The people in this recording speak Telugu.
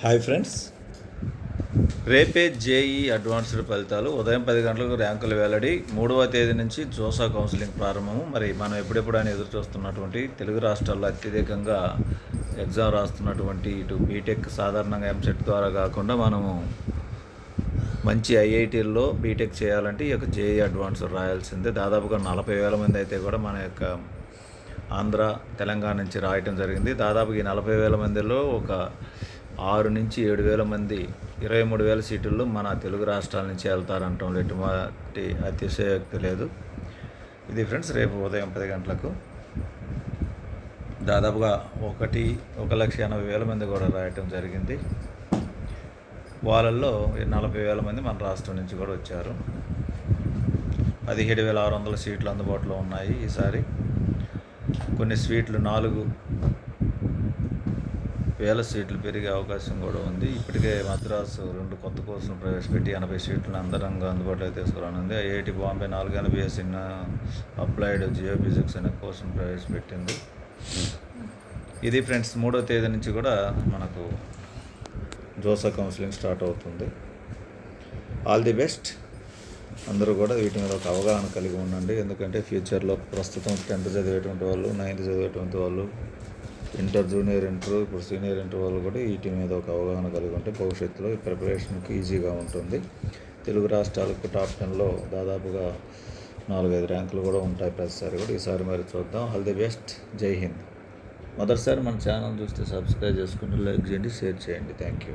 హాయ్ ఫ్రెండ్స్ రేపే జేఈ అడ్వాన్స్డ్ ఫలితాలు. ఉదయం పది గంటలకు ర్యాంకులు వెల్లడి మూడవ తేదీ నుంచి జోసా కౌన్సిలింగ్ ప్రారంభము. మరి మనం ఎప్పుడెప్పుడు అని ఎదురు చూస్తున్నటువంటి తెలుగు రాష్ట్రాల్లో అత్యధికంగా ఎగ్జామ్ రాస్తున్నటువంటి ఇటు బీటెక్ సాధారణంగా ఎంసెట్ ద్వారా కాకుండా మనము మంచి ఐఐటీల్లో బీటెక్ చేయాలంటే ఈ యొక్క జేఈ అడ్వాన్స్ రాయాల్సిందే. దాదాపుగా నలభై వేల మంది అయితే కూడా మన యొక్క ఆంధ్ర తెలంగాణ నుంచి రాయటం జరిగింది. దాదాపు ఈ నలభై వేల మందిలో ఒక ఆరు నుంచి ఏడు వేల మంది ఇరవై మూడు వేల సీటుల్లో మన తెలుగు రాష్ట్రాల నుంచి వెళ్తారంటాం. ఎటువంటి అతిశయోక్తి లేదు. ఇది ఫ్రెండ్స్ రేపు ఉదయం పది గంటలకు దాదాపుగా ఒకటి ఒక లక్ష ఎనభై వేల మంది కూడా రాయటం జరిగింది. వాళ్ళల్లో నలభై వేల మంది మన రాష్ట్రం నుంచి కూడా వచ్చారు. పదిహేడు వేల ఆరు వందల సీట్లు అందుబాటులో ఉన్నాయి ఈసారి. కొన్ని స్వీట్లు నాలుగు వేల సీట్లు పెరిగే అవకాశం కూడా ఉంది. ఇప్పటికే మద్రాసు రెండు కొత్త కోర్సులు ప్రవేశపెట్టి ఎనభై సీట్లను అందరంగా అందుబాటులో తీసుకురానుంది. ఐఐటి బాంబే నాలుగు ఎనభై ఎస్సిన అప్లైడ్ జియో ఫిజిక్స్ అనే కోర్సును ప్రవేశపెట్టింది. ఇది ఫ్రెండ్స్ మూడో తేదీ నుంచి కూడా మనకు జోసా కౌన్సిలింగ్ స్టార్ట్ అవుతుంది. All the best. అందరూ కూడా వీటి మీద ఒక అవగాహన కలిగి ఉండండి. ఎందుకంటే ఫ్యూచర్లో ప్రస్తుతం టెన్త్ చదివేటువంటి వాళ్ళు నైన్త్ చదివేటువంటి వాళ్ళు ఇంటర్ జూనియర్ ఇంటర్ ఇప్పుడు సీనియర్ ఇంటర్ వాళ్ళు కూడా వీటి మీద ఒక అవగాహన కలిగి ఉంటే భవిష్యత్తులో ఈ ప్రిపరేషన్కి ఈజీగా ఉంటుంది. తెలుగు రాష్ట్రాలకు టాప్ టెన్లో దాదాపుగా నాలుగైదు ర్యాంకులు కూడా ఉంటాయి ప్రతిసారి కూడా. ఈసారి మరి చూద్దాం. All the best. జై హింద్. మొదటిసారి మన ఛానల్ చూస్తే సబ్స్క్రైబ్ చేసుకుని లైక్ చేయండి షేర్ చేయండి. Thank you.